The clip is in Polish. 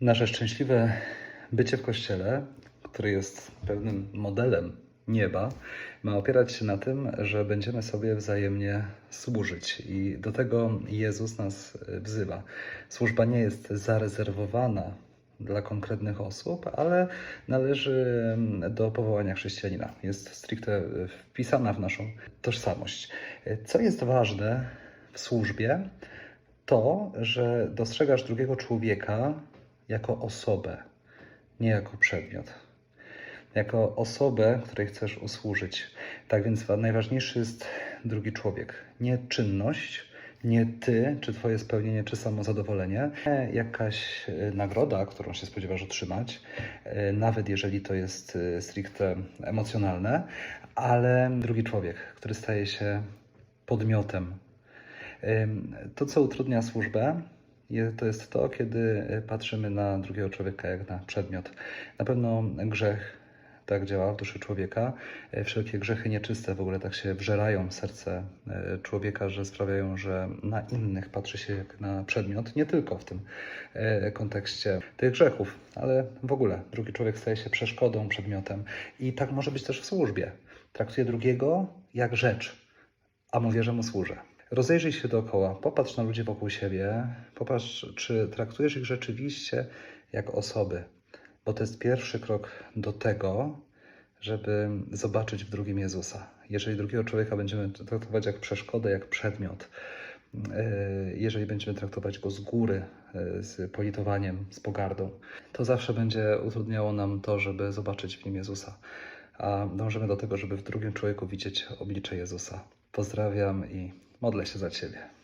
Nasze szczęśliwe bycie w kościele, który jest pewnym modelem nieba, ma opierać się na tym, że będziemy sobie wzajemnie służyć. I do tego Jezus nas wzywa. Służba nie jest zarezerwowana dla konkretnych osób, ale należy do powołania chrześcijanina. Jest stricte wpisana w naszą tożsamość. Co jest ważne w służbie, to, że dostrzegasz drugiego człowieka jako osobę, nie jako przedmiot. Jako osobę, której chcesz usłużyć. Tak więc wa- najważniejszy jest drugi człowiek. Nie czynność, nie ty, czy twoje spełnienie, czy samozadowolenie. Nie jakaś e, nagroda, którą się spodziewasz otrzymać, e, nawet jeżeli to jest e, stricte emocjonalne, ale drugi człowiek, który staje się podmiotem To, co utrudnia służbę, to jest to, kiedy y, patrzymy na drugiego człowieka jak na przedmiot. Na pewno grzech tak działa w duszy człowieka. Y, Wszelkie grzechy nieczyste w ogóle tak się wżerają w serce y, człowieka, że sprawiają, że na innych patrzy się jak na przedmiot. Nie tylko w tym kontekście tych grzechów, ale w ogóle drugi człowiek staje się przeszkodą, przedmiotem. I tak może być też w służbie. Traktuje drugiego jak rzecz, a mówię, że mu służę. Rozejrzyj się dookoła, popatrz na ludzi wokół siebie, popatrz, czy traktujesz ich rzeczywiście jak osoby, bo to jest pierwszy krok do tego, żeby zobaczyć w drugim Jezusa. Jeżeli drugiego człowieka będziemy traktować jak przeszkodę, jak przedmiot, yy, jeżeli będziemy traktować go z góry, yy, z politowaniem, z pogardą, to zawsze będzie utrudniało nam to, żeby zobaczyć w nim Jezusa. A dążymy do tego, żeby w drugim człowieku widzieć oblicze Jezusa. Pozdrawiam i modlę się za Ciebie.